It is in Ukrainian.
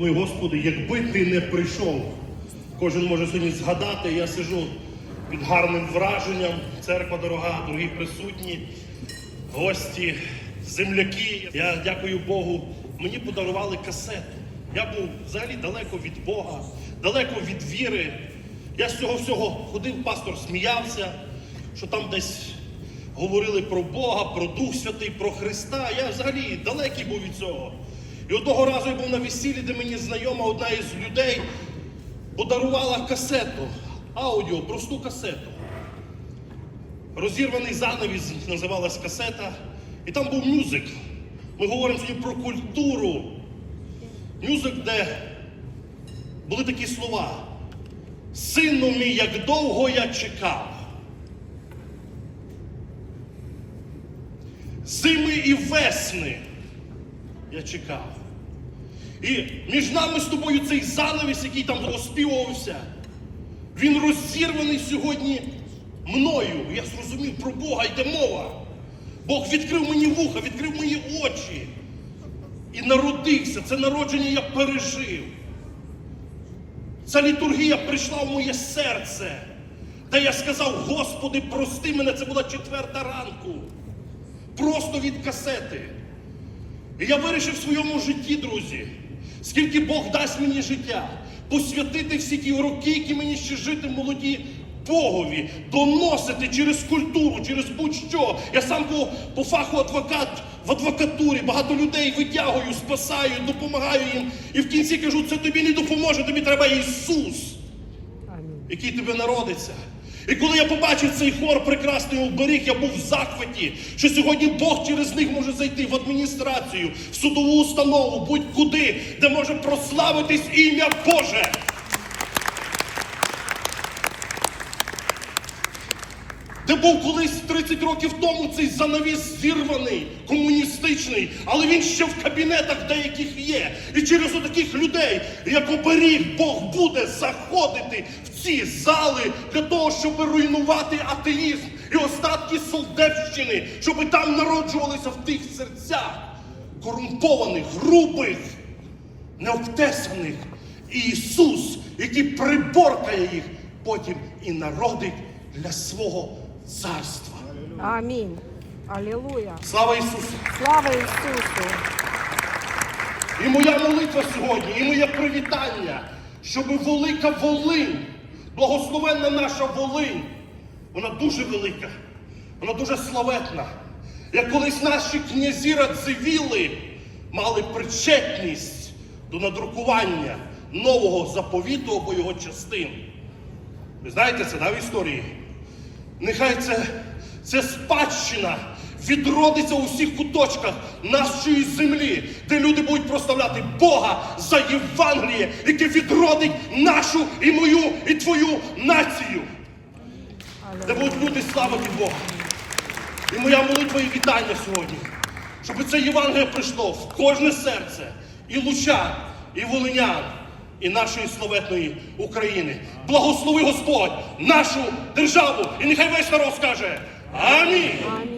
Мой Господи, якби ти не прийшов, кожен може сьогодні згадати, я сижу під гарним враженням, церква дорога, дорогі присутні, гості, земляки. Я дякую Богу, мені подарували касету. Я був взагалі далеко від Бога, далеко від віри. Я з цього всього ходив, пастор сміявся, що там десь говорили про Бога, про Дух Святий, про Христа. Я взагалі далекий був від цього. І одного разу я був на весіллі, де мені знайома одна із людей подарувала касету, аудіо, просту касету. Розірваний занавіс називалась касета. І там був мюзик. Ми говоримо сьогодні про культуру. Мюзик, де були такі слова. Сину мій, як довго я чекав. Зими і весни я чекав. І між нами з тобою цей занавіс, який там оспівувався, він розірваний сьогодні мною. Я зрозумів про Бога йде мова. Бог відкрив мені вуха, відкрив мої очі. І народився. Це народження я пережив. Ця літургія прийшла в моє серце, де я сказав, Господи, прости мене, це була четверта ранку. Просто від касети. І я вирішив в своєму житті, друзі, скільки Бог дасть мені життя, посвятити всі ті роки, які мені ще жити молоді Богові, доносити через культуру, через будь-що. Я сам був по фаху адвокат в адвокатурі, багато людей витягую, спасаю, допомагаю їм. І в кінці кажу, це тобі не допоможе, тобі треба Ісус який тебе народиться. І коли я побачив цей хор прекрасний оберіг, я був в захваті, що сьогодні Бог через них може зайти в адміністрацію, в судову установу, будь-куди, де може прославитись ім'я Боже. Де був колись 30 років тому цей занавіс зірваний, комуністичний, але він ще в кабінетах деяких є. І через отаких людей, як оберіг, Бог буде заходити в ці зали для того, щоб руйнувати атеїзм і остатки солдатщини, щоб там народжувалися в тих серцях корумпованих, грубих, необтесаних. І Ісус, який приборкає їх, потім і народить для свого царства. Амінь. Алілуя. Слава Ісусу! Слава Ісусу. І моя молитва сьогодні, і моє привітання, щоб велика Волинь, благословенна наша Волинь, вона дуже велика, вона дуже славетна. Як колись наші князі радзивіли мали причетність до надрукування нового заповіту або його частин. Ви знаєте це, да, в історії? Нехай це, це спадщина відродиться у всіх куточках нашої землі, де люди будуть прославляти Бога за Євангеліє, яке відродить нашу і мою, і твою націю. Де будуть люди славити Бога. І моя молитва і вітання сьогодні, щоб це Євангеліє прийшло в кожне серце і лучан, і волинян, і нашої славетної України. Благослови Господь нашу державу, і нехай весь народ скаже Амінь.